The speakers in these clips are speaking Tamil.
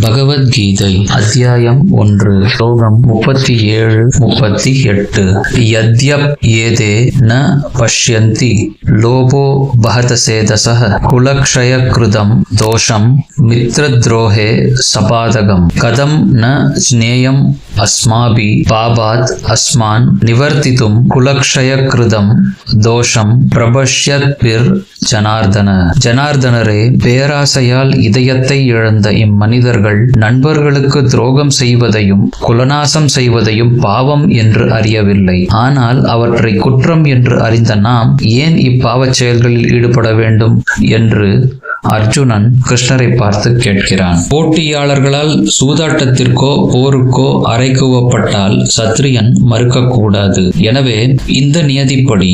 பகவத்கீதை அத்தியாயம் ஒன்று ஸ்லோகம் முப்பத்தி ஏழு முப்பத்தி எட்டு. யத்யப் ஏதே ந பஷ்யந்தி லோபோ பகதசேதசः குலக்ஷயக்ருதம் தோஷம் மித்ரத்ரோஹே சபாதகம். கதம் ந ஜ்ஞேயம் அஸ்மாபி பாபாத் அஸ்மான் நிவர்த்தித்தும் குலக்ஷயக்ருதம் தோஷம் பிரபஷ்யத்பிர் ஜனார்தன. ஜனார்தனரே பேராசையால் இதயத்தை இழந்த இம்மனிதர்கள் நண்பர்களுக்கு துரோகம் செய்வதையும் குலநாசம் செய்வதையும் பாவம் என்று அறியவில்லை. ஆனால் அவற்றை குற்றம் என்று அறிந்த நாம் ஏன் இப்பாவச் செயல்களில் ஈடுபட வேண்டும் என்று அர்ஜுனன் கிருஷ்ணரை பார்த்து கேட்கிறான். போட்டியாளர்களால் சூதாட்டத்திற்கோ போருக்கோ அரைக்குவப்பட்டால் சத்திரியன் மறுக்கக்கூடாது. எனவே இந்த நியதிப்படி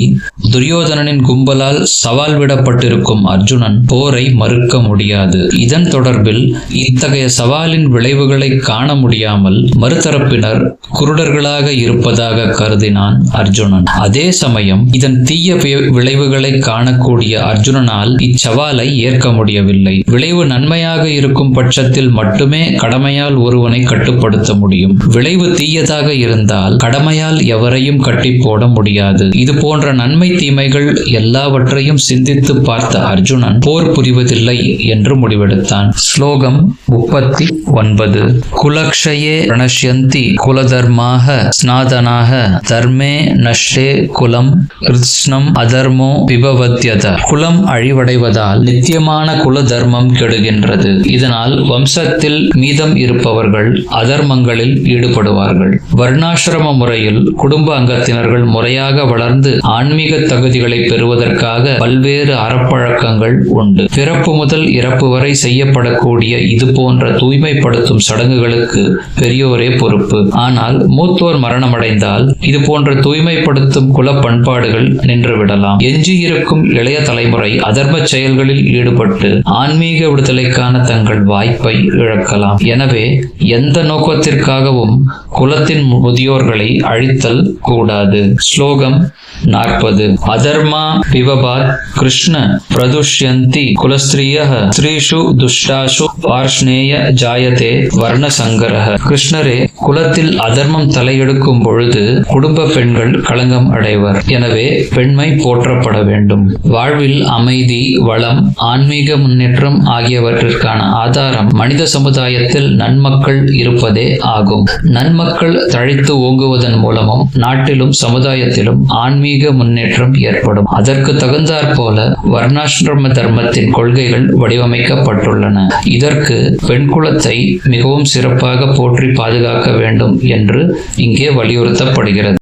துரியோதனனின் கும்பலால் சவால் விடப்பட்டிருக்கும் அர்ஜுனன் போரை மறுக்க முடியாது. இதன் தொடர்பில் இத்தகைய சவாலின் விளைவுகளை காண முடியாமல் மறுதரப்பினர் குருடர்களாக இருப்பதாக கருதினான் அர்ஜுனன். அதே சமயம் இதன் தீய விளைவுகளை காணக்கூடிய அர்ஜுனனால் இச்சவாலை ஏற்க முடியவில்லை. விளைவு நன்மையாக இருக்கும் பட்சத்தில் மட்டுமே கடமையால் ஒருவனை கட்டுப்படுத்த முடியும். விளைவு தீயதாக இருந்தால் கடமையால் எவரையும் கட்டி போட முடியாது. இது போன்ற நன்மை தீமைகள் எல்லாவற்றையும் சிந்தித்து பார்த்த அர்ஜுனன் போர் புரிவதில்லை என்று முடிவெடுத்தான். ஸ்லோகம் முப்பத்தி ஒன்பது. குலக்ஷயே பிரணஷ்யந்தி குலதர்மாக ஸ்நாதனாக தர்மே நஷ்டே குலம் கிருஷ்ணம் அதர்மோ விபவத்யத குலம் அழிவடைவதால் நித்தியமான குல தர்மம் கெடுகின்றது. இதனால் வம்சத்தில் மீதம் இருப்பவர்கள் அதர்மங்களில் ஈடுபடுவார்கள். வர்ணாசிரம முறையில் குடும்ப அங்கத்தினர்கள் முறையாக வளர்ந்து ஆன்மீக தகுதிகளை பெறுவதற்காக பல்வேறு அறப்பழக்கங்கள் உண்டு. பிறப்பு முதல் இறப்பு வரை செய்யப்படக்கூடிய இது போன்ற தூய்மைப்படுத்தும் சடங்குகளுக்கு பெரியோரே பொறுப்பு. ஆனால் மூத்தோர் மரணமடைந்தால் இது போன்ற தூய்மைப்படுத்தும் குல பண்பாடுகள் நின்றுவிடலாம். எஞ்சியிருக்கும் இளைய தலைமுறை அதர்ம செயல்களில் ஈடுபட்டு ஆன்மீக விடுதலைக்கான தங்கள் வாய்ப்பை இழக்கலாம். எனவே எந்த நோக்கத்திற்காகவும் குலத்தின் முதியோர்களை அழித்தல் கூடாது. ஸ்லோகம் நாற்பது. அதர்மா விவபாத் கிருஷ்ண பிரதுஷ்யந்தி குலஸ்திரிய ஸ்ரீஷு துஷ்டாஷு பார்ஷ்ணேய ஜாயதே வர்ணசங்கரக கிருஷ்ணரே குலத்தில் அதர்மம் தலையெடுக்கும் பொழுது குடும்ப பெண்கள் களங்கம் அடைவர். எனவே பெண்மை போற்றப்பட வேண்டும். வாழ்வில் அமைதி வளம் ஆன்மீக முன்னேற்றம் ஆகியவற்றிற்கான ஆதாரம் மனித சமுதாயத்தில் நன்மக்கள் இருப்பதே ஆகும். நன்மக்கள் தழைத்து ஓங்குவதன் மூலமும் நாட்டிலும் சமுதாயத்திலும் ஆன்மீக முன்னேற்றம் ஏற்படும். அதற்கு தகுந்தாற் போல வர்ணாசிரம தர்மத்தின் கொள்கைகள் வடிவமைக்கப்பட்டுள்ளன. இதற்கு பெண் குலத்தை மிகவும் சிறப்பாக போற்றி பாதுகாக்க வேண்டும் என்று இங்கே வலியுறுத்தப்படுகிறது.